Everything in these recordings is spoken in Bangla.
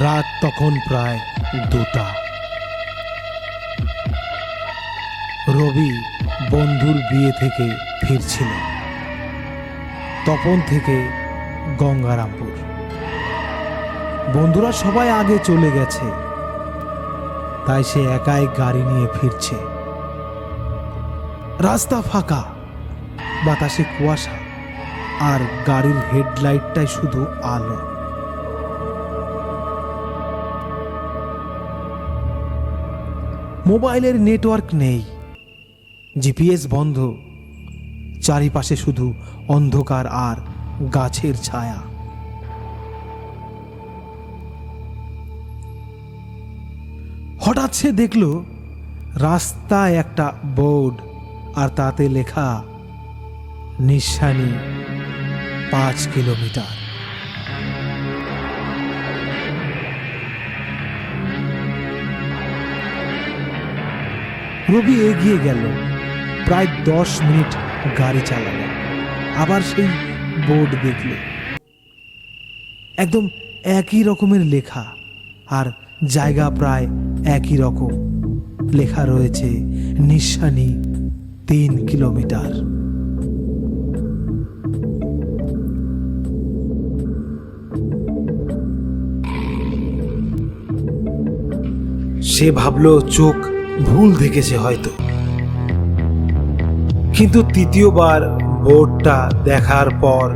রাত তখন প্রায় দুটা। রবি বন্ধুর বিয়ে থেকে ফিরছিল। তপন থেকে গঙ্গারামপুর। বন্ধুরা সবাই আগে চলে গেছে। তাই সে একাই গাড়ি নিয়ে ফিরছে। রাস্তা ফাঁকা, বাতাসে কুয়াশা, আর গাড়ির হেডলাইটটাই শুধু আলো। মোবাইলের নেটওয়ার্ক নেই। জিপিএস বন্ধ। চারিপাশে শুধু অন্ধকার আর গাছের ছায়া। হঠাৎ সে দেখল, রাস্তায় একটা বোর্ড আর তাতে লেখা নিঃসানি পাঁচ কিলোমিটার। রবি এগিয়ে গেল। প্রায় দশ মিনিট গাড়ি চালালো। আবার সেই বোর্ড দেখল। একদম একই রকমের লেখা। আর জায়গা প্রায় একই রকম। লেখা রয়েছে নিঃসানি তিন কিলোমিটার। সে ভাবলো, চোখ ভুল দেখেছে হয়তো। কিন্তু তৃতীয়বার বোর্ডটা দেখার পর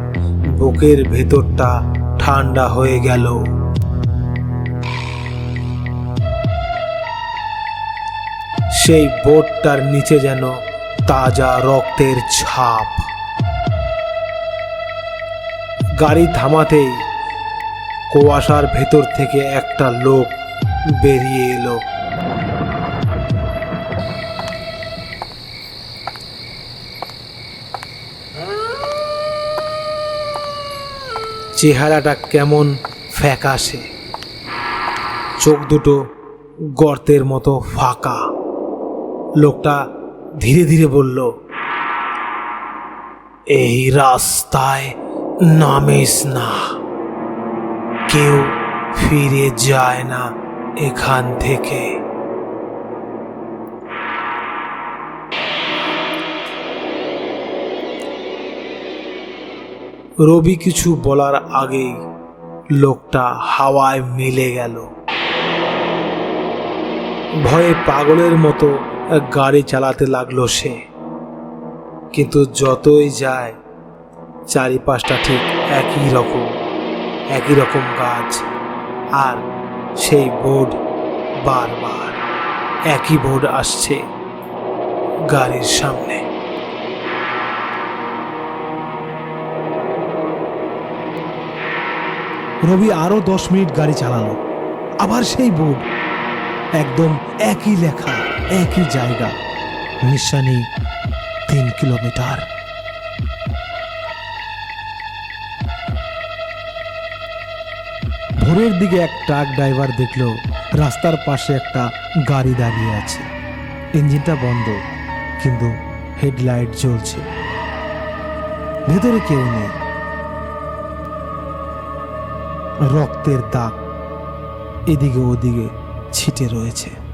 বুকের ভেতরটা ঠান্ডা হয়ে গেল। সেই বোর্ডটার নিচে যেন তাজা রক্তের ছাপ। গাড়ি থামাতেই কুয়াশার ভেতর থেকে একটা লোক বেরিয়ে এলো। চেহারাটা কেমন ফ্যাকাশে। চোখ দুটো গর্তের মতো ফাঁকা। লোকটা ধীরে ধীরে বলল, এই রাস্তায় নামিস না। কেউ ফিরে যায় না এখান থেকে। রবি কিছু বলার আগেই লোকটা হাওয়ায় মিলে গেল। ভয়ে পাগলের মতো গাড়ি চালাতে লাগল সে। কিন্তু যতই যায়, চারিপাশটা ঠিক একই রকম একই রকম গাছ, আর সেই বোর্ড বারবার একই বোর্ড আসছে গাড়ির সামনে। রবি আরও দশ মিনিট গাড়ি চালালো। আবার সেই বোর্ড একদম একই লেখা, একই জায়গা। নিশানি তিন কিলোমিটার। ভোরের দিকে এক ট্রাক ড্রাইভার দেখল রাস্তার পাশে একটা গাড়ি দাঁড়িয়ে আছে। ইঞ্জিনটা বন্ধ, কিন্তু হেডলাইট জ্বলছে। ভেতরে কেউ নেই। রক্তের দাগ এদিকে ওদিকে ছিটে রয়েছে।